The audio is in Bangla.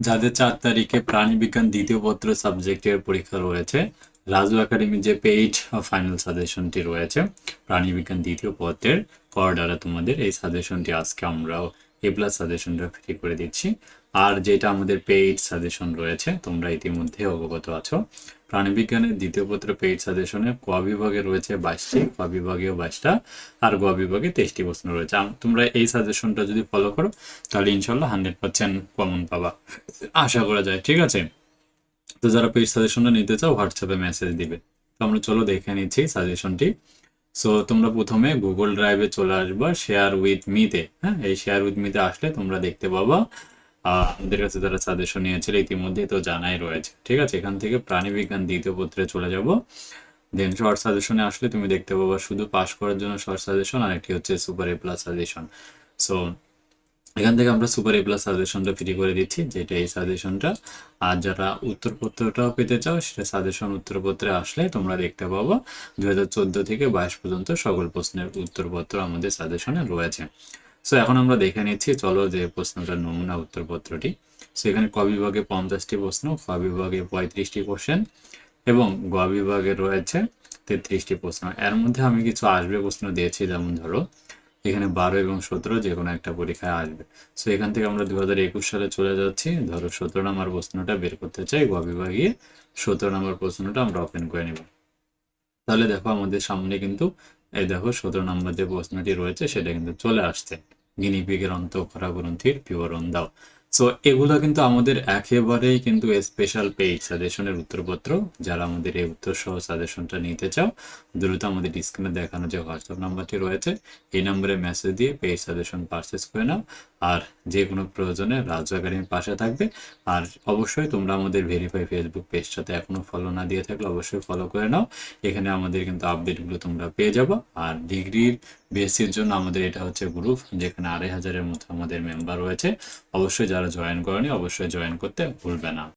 যাদের চার তারিখে প্রাণীবিজ্ঞান দ্বিতীয় পত্র সাবজেক্টের পরীক্ষা রয়েছে, রাজু একাডেমির যে পেইড ফাইনাল সাজেশনটি রয়েছে, প্রাণীবিজ্ঞান দ্বিতীয় পত্রের কর দ্বারা তোমাদের এই সাজেশনটি আজকে আমরাও এ প্লাস সাজেশনটা ফ্রি করে দিচ্ছি। আর যেটা আমাদের পেইড সাজেশন রয়েছে, তোমরা ইতিমধ্যে অবগত আছো। প্রাণীবিজ্ঞানের দ্বিতীয় পত্র পেইড সাজেশনে ক বিভাগে রয়েছে বাইশটি, ক বিভাগেও বাইশটা, আর গ বিভাগে তেইশটি প্রশ্ন রয়েছে। তোমরা এই সাজেশনটা যদি ফলো করো, তাহলে ইনশাল্লাহ হান্ড্রেড পার্সেন্ট কমন পাবা। আশা করা যায়, ঠিক আছে? তো যারা পেজ সাজেশনটা নিতে চাও হোয়াটসঅ্যাপে মেসেজ দিবে। তো আমরা চলো দেখে নিচ্ছি সাজেশনটি সো তোমরা প্রথমে গুগল ড্রাইভে চলে আসবা শেয়ার উইথ মিতে হ্যাঁ? এই শেয়ার উইথ মিতে আসলে তোমরা দেখতে পাবা আমাদের কাছে যারা সাজেশন নিয়েছিল ইতিমধ্যে তো জানাই রয়েছে, ঠিক আছে? এখান থেকে প্রাণীবিজ্ঞান দ্বিতীয় পত্রে চলে যাব। দেন শর্ট সাজেশনে আসলে তুমি দেখতে পাবা শুধু পাস করার জন্য শর্ট সাজেশন আর একটি হচ্ছে super A plus suggestion so এখান থেকে আমরা সুপার এ প্লাস সাজেশনটা ফ্রি করে দিচ্ছি, যেটা এই সাজেশনটা আর যারা উত্তরপত্রটাও পেতে চাও, সেটা সাজেশন উত্তরপত্রে আসলে তোমরা দেখতে পাবো। দুই হাজার চোদ্দ থেকে বাইশ পর্যন্ত সকল প্রশ্নের উত্তরপত্র আমাদের সাজেশনে রয়েছে। সো এখন আমরা দেখে নিচ্ছি, চলো যে প্রশ্নটার নমুনা উত্তরপত্রটি। সো এখানে ক বিভাগে পঞ্চাশটি প্রশ্ন, খ বিভাগে পঁয়ত্রিশটি কোশ্চেন এবং গ বিভাগে রয়েছে তেত্রিশটি প্রশ্ন। এর মধ্যে আমি কিছু আসবে প্রশ্ন দিয়েছি, যেমন ধরো এখানে বারো এবং সতেরো যে কোনো একটা পরীক্ষায় আসবে। সো এখান থেকে আমরা দু হাজার একুশ সালে চলে যাচ্ছি। ধরো সতেরো নম্বর প্রশ্নটা বের করতে চাই, গ বিভাগে সতেরো নম্বর প্রশ্নটা আমরা ওপেন করে নেব। তাহলে দেখো আমাদের সামনে কিন্তু, এই দেখো সতেরো নম্বর যে প্রশ্নটি রয়েছে, সেটা কিন্তু চলে আসছে। গিনিপিগের খরা গ্রন্থির বিবরণ দাও। সো এগুলো কিন্তু আমাদের একেবারেই কিন্তু স্পেশাল পেইড সাজেশনের উত্তরপত্র। যারা আমাদের এই উত্তর সহ সাজেশনটা নিতে চাও, দ্রুত আমাদের স্ক্রিনে দেখানো যে হোয়াটসঅ্যাপ নাম্বারটি রয়েছে, এই নাম্বারে মেসেজ দিয়ে পেইড সাজেশন পারচেস করে নাও। আর যে কোনো প্রয়োজনে রাজু একাডেমির পাশে থাকবে। আর অবশ্যই তোমরা আমাদের ভেরিফাই ফেসবুক পেজটাতে এখনও ফলো না দিয়ে থাকলে অবশ্যই ফলো করে নাও। এখানে আমাদের কিন্তু আপডেটগুলো তোমরা পেয়ে যাব। আর ডিগ্রির বেসির জন্য আমাদের এটা হচ্ছে গ্রুপ যেখানে আড়াই হাজারের মতো আমাদের মেম্বার রয়েছে। অবশ্যই যারা জয়েন করেনি, অবশ্যই জয়েন করতে ভুলবে না।